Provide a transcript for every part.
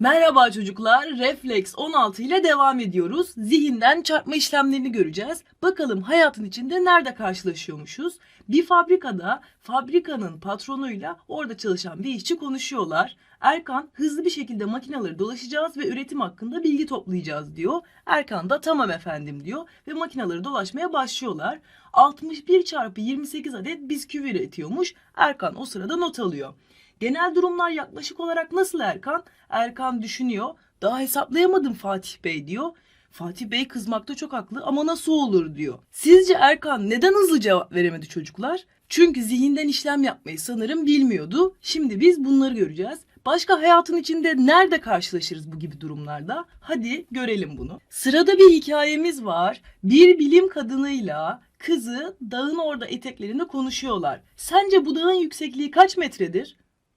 Merhaba çocuklar, Reflex 16 ile devam ediyoruz. Zihinden çarpma işlemlerini göreceğiz. Bakalım hayatın içinde nerede karşılaşıyormuşuz? Bir fabrikada fabrikanın patronuyla orada çalışan bir işçi konuşuyorlar. Erkan hızlı bir şekilde makineleri dolaşacağız ve üretim hakkında bilgi toplayacağız diyor. Erkan da tamam efendim diyor ve makineleri dolaşmaya başlıyorlar. 61 çarpı 28 adet bisküvi üretiyormuş. Erkan o sırada not alıyor. Genel durumlar yaklaşık olarak nasıl Erkan? Erkan düşünüyor. Daha hesaplayamadım Fatih Bey diyor. Fatih Bey kızmakta çok haklı ama nasıl olur diyor. Sizce Erkan neden hızlı cevap veremedi çocuklar? Çünkü zihinden işlem yapmayı sanırım bilmiyordu. Şimdi biz bunları göreceğiz. Başka hayatın içinde nerede karşılaşırız bu gibi durumlarda? Hadi görelim bunu. Sırada bir hikayemiz var. Bir bilim kadınıyla kızı dağın orada eteklerinde konuşuyorlar. Sence bu dağın yüksekliği kaç metredir?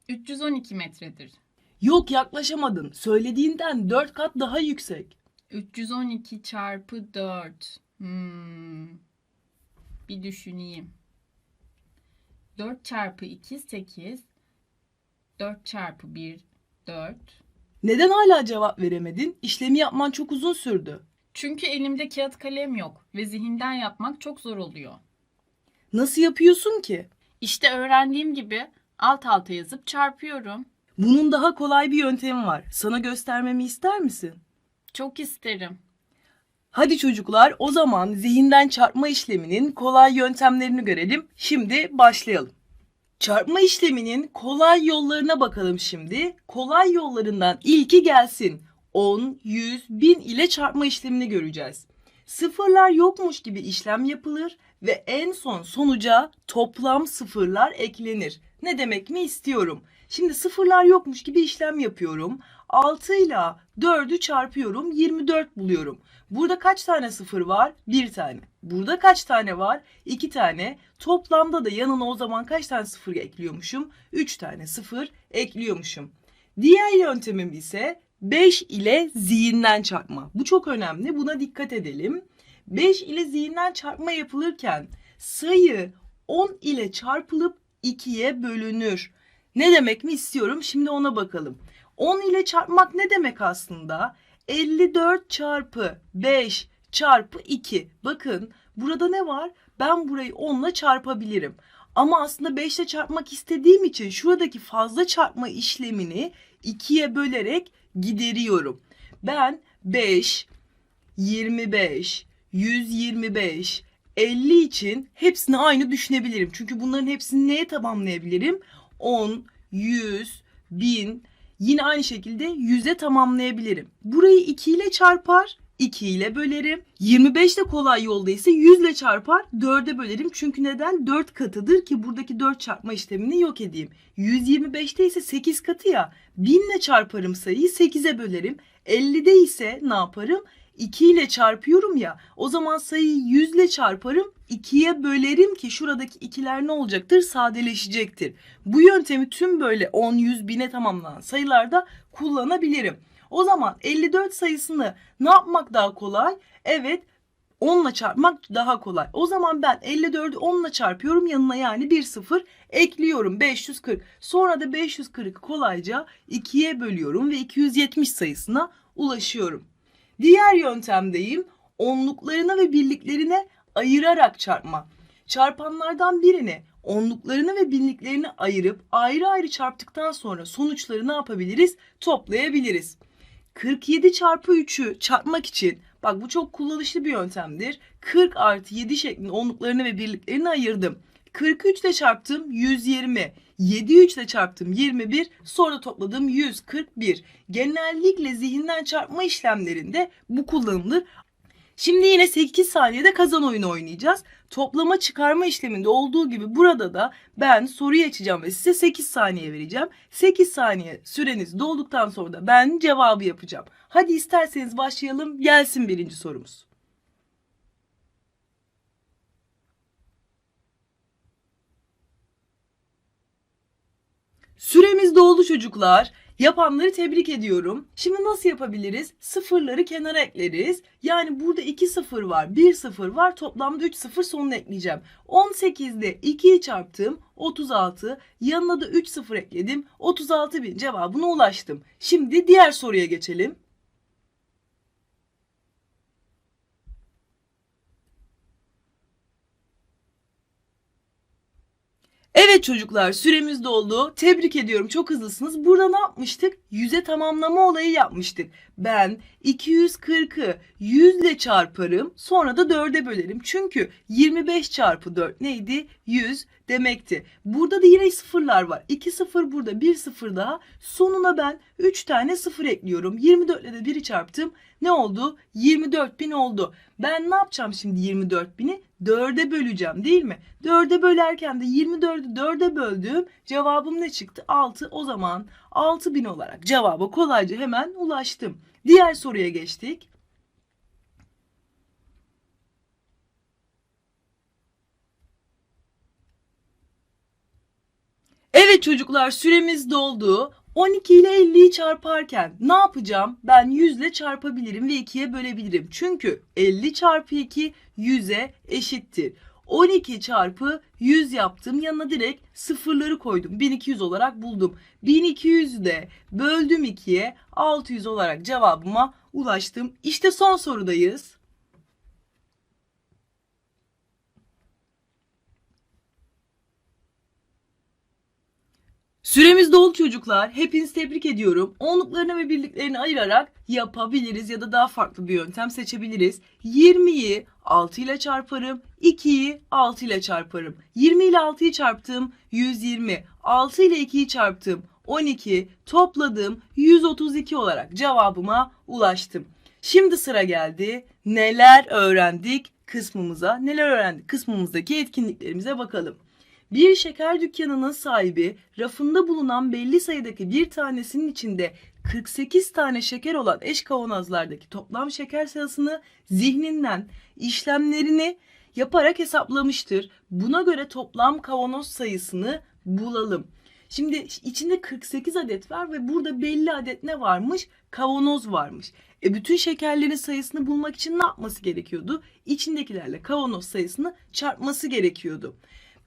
312 metredir. Yok yaklaşamadın. Söylediğinden 4 kat daha yüksek. 312 çarpı 4. Hmm. Bir düşüneyim. 4 çarpı 2 8. 4 çarpı 1 4. Neden hala cevap veremedin? İşlemi yapman çok uzun sürdü. Çünkü elimde kağıt kalem yok ve zihinden yapmak çok zor oluyor. Nasıl yapıyorsun ki? İşte öğrendiğim gibi alt alta yazıp çarpıyorum. Bunun daha kolay bir yöntemi var. Sana göstermemi ister misin? Çok isterim. Hadi çocuklar o zaman zihinden çarpma işleminin kolay yöntemlerini görelim. Şimdi başlayalım. Çarpma işleminin kolay yollarına bakalım şimdi. Kolay yollarından ilki gelsin. 10, 100, 1000 ile çarpma işlemini göreceğiz. Sıfırlar yokmuş gibi işlem yapılır ve en son sonuca toplam sıfırlar eklenir. Ne demek mi istiyorum? Şimdi sıfırlar yokmuş gibi işlem yapıyorum. 6 ile 4'ü çarpıyorum 24 buluyorum. Burada kaç tane sıfır var? Bir tane. Burada kaç tane var? İki tane. Toplamda da yanına o zaman kaç tane sıfır ekliyormuşum? Üç tane sıfır ekliyormuşum. Diğer yöntemim ise 5 ile zihinden çarpma. Bu çok önemli. Buna dikkat edelim. 5 ile zihinden çarpma yapılırken sayı 10 ile çarpılıp 2'ye bölünür. Ne demek mi istiyorum? Şimdi ona bakalım. 10 ile çarpmak ne demek aslında? 54 çarpı 5 çarpı 2. Bakın burada ne var? Ben burayı 10 ile çarpabilirim. Ama aslında 5 ile çarpmak istediğim için şuradaki fazla çarpma işlemini 2'ye bölerek gideriyorum. Ben 5, 25, 125, 50 için hepsini aynı düşünebilirim. Çünkü bunların hepsini neye tamamlayabilirim? 10, 100, 1000 yine aynı şekilde 100'e tamamlayabilirim. Burayı 2 ile çarpar, 2 ile bölerim. 25 de kolay yolda ise 100 ile çarpar, 4'e bölerim. Çünkü neden? 4 katıdır ki buradaki 4 çarpma işlemini yok edeyim. 125'te ise 8 katı ya. 1000 ile çarparım sayıyı 8'e bölerim. 50'de ise ne yaparım? 2 ile çarpıyorum ya. O zaman sayıyı 100 ile çarparım. 2'ye bölerim ki şuradaki ikiler ne olacaktır? Sadeleşecektir. Bu yöntemi tüm böyle 10, 100, 1000'e tamamlanan sayılarda kullanabilirim. O zaman 54 sayısını ne yapmak daha kolay? Evet 10 ile çarpmak daha kolay. O zaman ben 54'ü 10 ile çarpıyorum yanına yani bir sıfır ekliyorum 540. Sonra da 540'ı kolayca 2'ye bölüyorum ve 270 sayısına ulaşıyorum. Diğer yöntemdeyim onluklarına ve birliklerine ayırarak çarpma. Çarpanlardan birini onluklarını ve binliklerini ayırıp ayrı ayrı çarptıktan sonra sonuçları ne yapabiliriz? Toplayabiliriz. 47 çarpı 3'ü çarpmak için bak bu çok kullanışlı bir yöntemdir. 40 artı 7 şeklinde onluklarını ve birliklerini ayırdım. 43 ile çarptım 120. 7 3 ile çarptım 21. Sonra topladım 141. Genellikle zihinden çarpma işlemlerinde bu kullanılır. Şimdi yine 8 saniyede kazan oyunu oynayacağız. Toplama çıkarma işleminde olduğu gibi burada da ben soruyu açacağım ve size 8 saniye vereceğim. 8 saniye süreniz dolduktan sonra da ben cevabı yapacağım. Hadi isterseniz başlayalım. Gelsin birinci sorumuz. Doldu çocuklar. Yapanları tebrik ediyorum. Şimdi nasıl yapabiliriz? Sıfırları kenara ekleriz. Yani burada 2 sıfır var, 1 sıfır var. Toplamda 3 sıfır sonuna ekleyeceğim. 18'de 2'yi çarptım. 36. Yanına da 3 sıfır ekledim. 36 bin cevabına ulaştım. Şimdi diğer soruya geçelim. Evet çocuklar süremiz doldu. Tebrik ediyorum çok hızlısınız. Burada ne yapmıştık? Yüze tamamlama olayı yapmıştık. Ben 240'ı 100 ile çarparım sonra da 4'e bölerim. Çünkü 25 çarpı 4 neydi? 100 demekti. Burada da yine sıfırlar var. 2 sıfır burada 1 sıfır daha. Sonuna ben 3 tane sıfır ekliyorum. 24 ile de 1'i çarptım. Ne oldu? 24 bin oldu. Ben ne yapacağım şimdi 24 bini? 4'e böleceğim değil mi? 4'e bölerken de 24'ü 4'e böldüm. Cevabım ne çıktı? 6. O zaman 6000 olarak cevaba kolayca hemen ulaştım. Diğer soruya geçtik. Evet çocuklar süremiz doldu. 12 ile 50'yi çarparken ne yapacağım? Ben 100 ile çarpabilirim ve 2'ye bölebilirim. Çünkü 50 çarpı 2 100'e eşittir. 12 çarpı 100 yaptım. Yanına direkt sıfırları koydum. 1200 olarak buldum. 1200'ü de böldüm 2'ye 600 olarak cevabıma ulaştım. İşte son sorudayız. Süremiz doldu çocuklar. Hepinizi tebrik ediyorum. Onluklarını ve birliklerini ayırarak yapabiliriz ya da daha farklı bir yöntem seçebiliriz. 20'yi 6 ile çarparım. 2'yi 6 ile çarparım. 20 ile 6'yı çarptım 120. 6 ile 2'yi çarptım 12. Topladım 132 olarak cevabıma ulaştım. Şimdi sıra geldi. Neler öğrendik kısmımıza. Neler öğrendik kısmımızdaki etkinliklerimize bakalım. Bir şeker dükkanının sahibi rafında bulunan belli sayıdaki bir tanesinin içinde 48 tane şeker olan eş kavanozlardaki toplam şeker sayısını zihninden işlemlerini yaparak hesaplamıştır. Buna göre toplam kavanoz sayısını bulalım. Şimdi içinde 48 adet var ve burada belli adet ne varmış? Kavanoz varmış. E bütün şekerlerin sayısını bulmak için ne yapması gerekiyordu? İçindekilerle kavanoz sayısını çarpması gerekiyordu.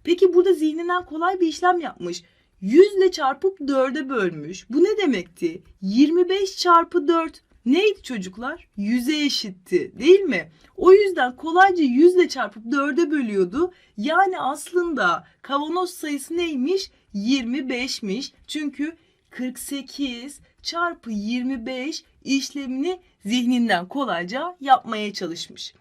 Peki burada zihninden kolay bir işlem yapmış. 100 ile çarpıp 4'e bölmüş. Bu ne demekti? 25 çarpı 4 neydi çocuklar? 100'e eşitti değil mi? O yüzden kolayca 100 ile çarpıp 4'e bölüyordu. Yani aslında kavanoz sayısı neymiş? 25'miş. Çünkü 48 çarpı 25 işlemini zihninden kolayca yapmaya çalışmış.